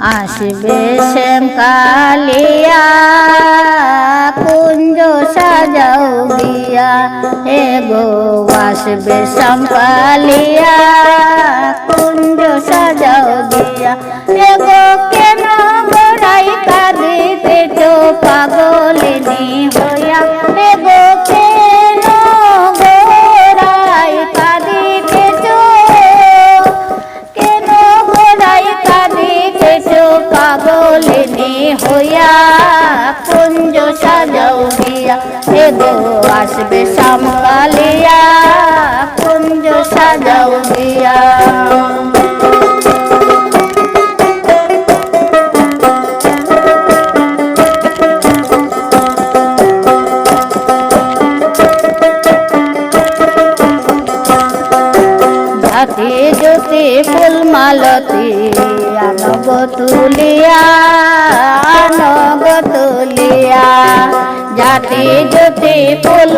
আসবে শ্যাম কালিয়া, কুঞ্জ সাজাও দিয়া। হে গো আসবে শ্যাম কালিয়া, কুঞ্জ সাজাও দিয়া। হে গো কেন গো আসবে শ্যামকালিয়া কুঞ্জ সাজাও দিয়া। জাতি জ্যোতি ফুল মালতি আনব তুলিয়া।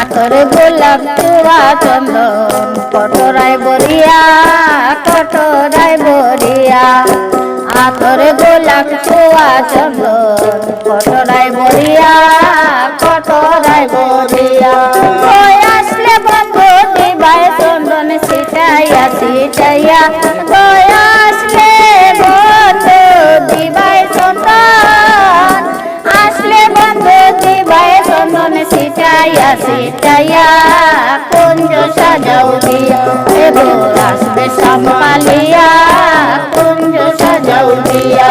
আতর গোলাপ চুয়া চন্দন, কটরায় বরিয়া কটরায় বরিয়া। আতর গোলাপ চুয়া চন্দন, কটরায় বরিয়া কটরায় বরিয়া। ওই আসলে বন্ধু দিবায় চন্দন সিটাইয়া সিটাইয়া ওই সিটাইয়া কুঞ্জ সাজাও দিয়া এগো আসবে সম্পালিয়া কুঞ্জ সাজাও দিয়া।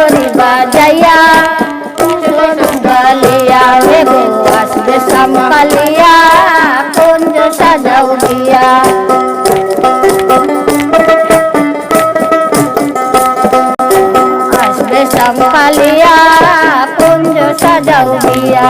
বাঁশরি বাজাইয়া গালিয়া এগো আসবে সাম্বালিয়া কুঞ্জ সাজাও দিয়া। আসবে সাম্বালিয়া কুঞ্জ সাজাও দিয়া।